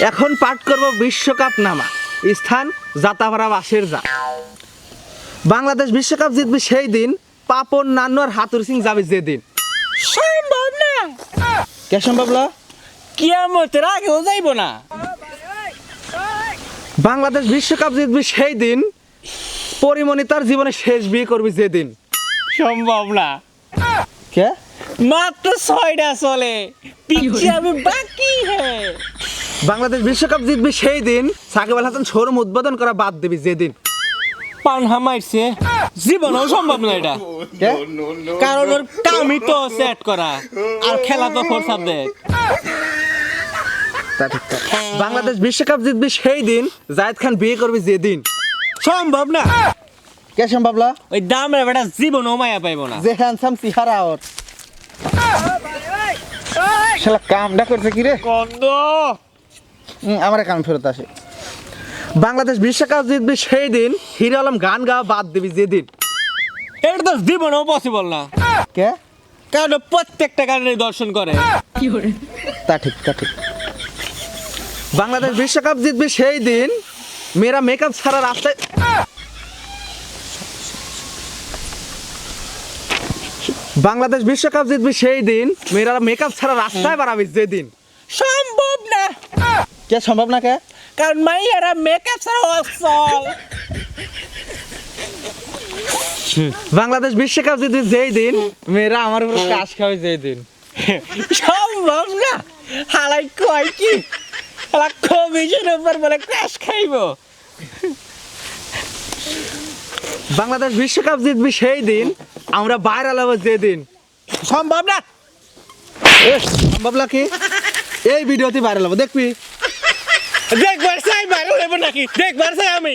এখন পাঠ করব বিশ্বকাপ নামা। স্থান জাতাভাড়া বাসের যা বাংলাদেশ বিশ্বকাপ জিতবে সেই দিন পাপন নান্নু আর হাতুর সিং যাবে যেদিন। সম্ভব না। কে সম্ভব ল? কিয়ামতের আগেও যাইব না। বাংলাদেশ বিশ্বকাপ জিতবে সেই দিন পরিমণি তার জীবনে শেষ বিয়ে করবে যেদিন। সম্ভব না। কে? মাত্র ছয়টা চলে। পিছিয়ে আমি বাকি হ্যাঁ বাংলাদেশ বিশ্বকাপ জিতবে সেই দিন। সাকিব আল হাসান শোরুম উদ্বোধন করা বাদ দেবে যেদিন। পান হামাইছে জীবনেও সম্ভব না এটা। কারণ ওর কামই তো সেট করা। আর খেলা তো ফোর সাবজেক্ট। বাংলাদেশ বিশ্বকাপ জিতবে সেই দিন। জায়েদ খান বিয়ে করবে যেদিন। সম্ভব না। কে সম্ভব ল? ওই দামের বেটা জীবনও মায়া পাইব না। যে হ্যান্ডসাম চেহারা ওর। শালা কামটা করছে কি রে? হুম, আমার কাম ফেরত আসে। বাংলাদেশ বিশ্বকাপ জিতবে সেই দিন হিরো আলম গান গাওয়া বাদ দিবি যেদিন। এটা তো জীবনেও পসিবল না। কে? কারণ প্রত্যেকটা গানের দর্শন করে। তা ঠিক তা ঠিক। বাংলাদেশ বিশ্বকাপ জিতবে সেই দিন মেয়েরা মেকআপ ছাড়া রাস্তায় বাংলাদেশ বিশ্বকাপ জিতবে সেই দিন মেয়েরা মেকআপ ছাড়া রাস্তায় বাড়াবে যেদিন। সম্ভব কে সম্ভব না কে কারণ মাইয়ারা মেকআপ ছাড়া অসল বাংলাদেশ বিশ্বকাপ জিতবে যেই দিন মেয়েরা আমার উপর কাজ খাবে যেই দিন। সম্ভব না। হালাই কয় কি? হালা কমিশন উপর বলে ক্র্যাশ খাইব। বাংলাদেশ বিশ্বকাপ জিতবে সেই দিন আমরা ভাইরাল হব যেদিন সম্ভব না। এ, সম্ভব নাকি এই ভিডিওতে ভাইরাল হব দেখবি? দেখবার চাই বাইরে হইব নাকি দেখবার চাই আমি।